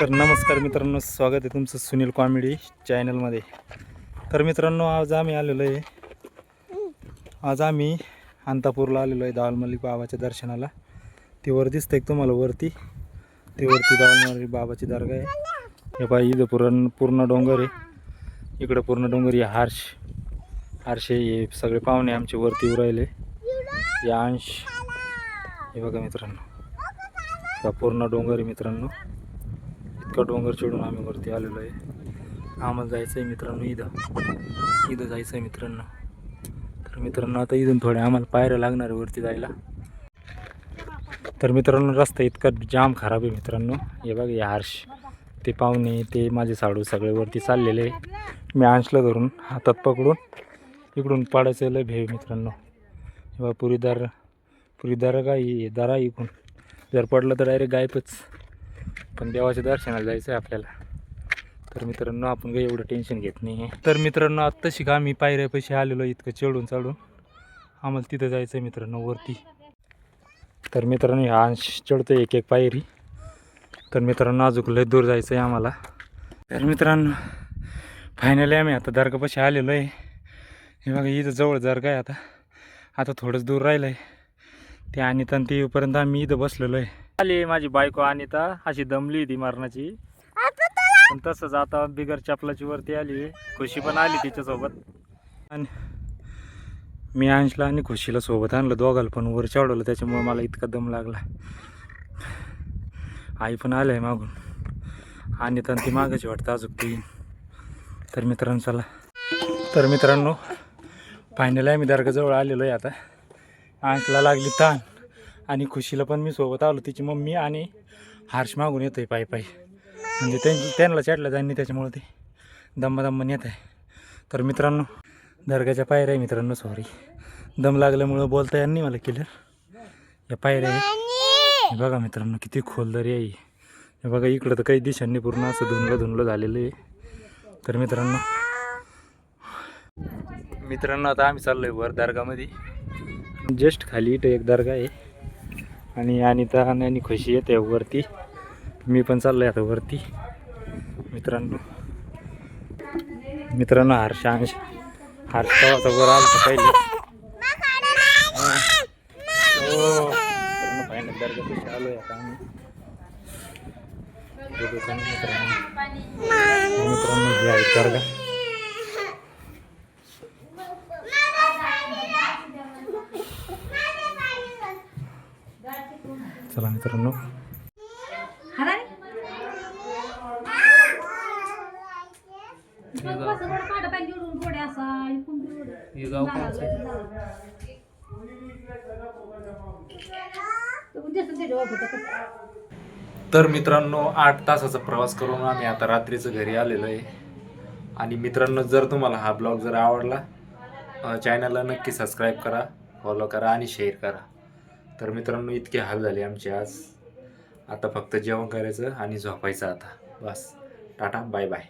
तर नमस्कार मित्रांनो स्वागत आहे तुमचं सुनील कॉमेडी चॅनलमध्ये. तर मित्रांनो आज आम्ही आलेलो आहे. आज आम्ही अंतापूरला आलेलो आहे दावलमल्ली बाबाच्या दर्शनाला. ती वर दिसते तुम्हाला वरती? ती वरती दावलमल्ली बाबाची दर्गा आहे. हे पाहिजे इथं पूर्ण पूर्ण डोंगर आहे. इकडं पूर्ण डोंगर आहे हार्श. हारशे हे सगळे पाहुणे आमचे वरती येऊ राहिले. हे अंश. हे बघा मित्रांनो. पूर्ण डोंगर आहे मित्रांनो. इतका डोंगर चढून आम्ही वरती आलेलो आहे. आम्हाला जायचं आहे मित्रांनो इथं. इथं जायचं आहे मित्रांनो. तर मित्रांनो आता इथून थोडे आम्हाला पायऱ्या लागणार आहे वरती जायला. तर मित्रांनो रस्ता इतका जाम खराब आहे मित्रांनो. हे बघा हे हार्श. ते पाहुणे ते माझे साडू सगळे वरती चाललेले आहे. मी अंशला धरून हातात पकडून इकडून पाडायचं लय भेव मित्रांनो. हे बघा पुरीदार पुरीदार दारा गाई दारा इकडून जर पडलं तर डायरेक्ट गायपच पण देवाच्या दर्शनाला जायचं आहे आपल्याला. तर मित्रांनो आपण काही एवढं टेन्शन घेत नाही आहे तर मित्रांनो आत्ताशी का आम्ही पायऱ्यापाशी आलेलो इतकं चढून चढून? आम्हाला तिथं जायचं आहे मित्रांनो वरती. तर मित्रांनो अंश चढतो एक एक पायरी. तर मित्रांनो अजून लय दूर जायचं आहे आम्हाला. तर मित्रांनो फायनली आम्ही आता दर्गापाशी आलेलो आहे हे बघा इथं जवळ दर्गा आहे आता. आता थोडंच दूर राहिलं आहे ते आणि ते येऊपर्यंत आम्ही इथं बसलेलो आहे आली माझी बायको अनिता अशी दमली होती मरणाची. पण तसंच आता बिगर चपलाची वरती आली खुशी पण आली तिच्यासोबत. आणि मी अंशला आणि खुशीला सोबत आणलं दोघाला पण वर चढवलं त्याच्यामुळे मला इतका दम लागला. आई पण आलं आहे मागून. आणि ती मागायची वाटतं अजून ती तर मित्रांनो चला. तर मित्रांनो फायनल आम्ही दर्गाजवळ आलेलो आहे आता. अंकला लागली ताण. आणि खुशीला पण मी सोबत आलो. तिची मम्मी आणि हार्श मागून येतो आहे पायी पायी. म्हणजे त्यांची त्यांना चढलं त्यांनी त्याच्यामुळं ते. दम्मा येत आहे. तर मित्रांनो दर्गाच्या पायऱ्या आहे मित्रांनो सॉरी दम लागल्यामुळं बोलता यांनी मला क्लिअर या पायऱ्या आहे. हे बघा मित्रांनो किती खोलदारी आहे हे. बघा इकडं तर काही दिशांनी पूर्ण असं धुंदलं धुंदलं झालेलं आहे. तर मित्रांनो मित्रांनो आता आम्ही चाललो आहे वर दर्गामध्ये. जस्ट खाली इथं एक दर्गा आहे. आणि अनिता आणि खुशी येते वरती. मी पण चाललो आहे आता वरती. मित्रांनो. मित्रांनो हर्षांश हर्ष कवाचा वर आला पहिले. हा. फायनल आलो आहे आता आम्ही. मित्रांनो. मित्रांनो हे आहे दर्गा. चला मित्रांनो. तर मित्रांनो आठ तासाचा प्रवास करून आम्ही आता रात्रीचं घरी आलेलो आहे. आणि मित्रांनो जर तुम्हाला हा ब्लॉग जर आवडला चॅनलला नक्की सबस्क्राईब करा फॉलो करा आणि शेअर करा. तर मित्रांनो इतके हाल झाले आमचे आज. आता फक्त जेवण करायचं आणि झोपायचं आता. बस. Tata bye bye.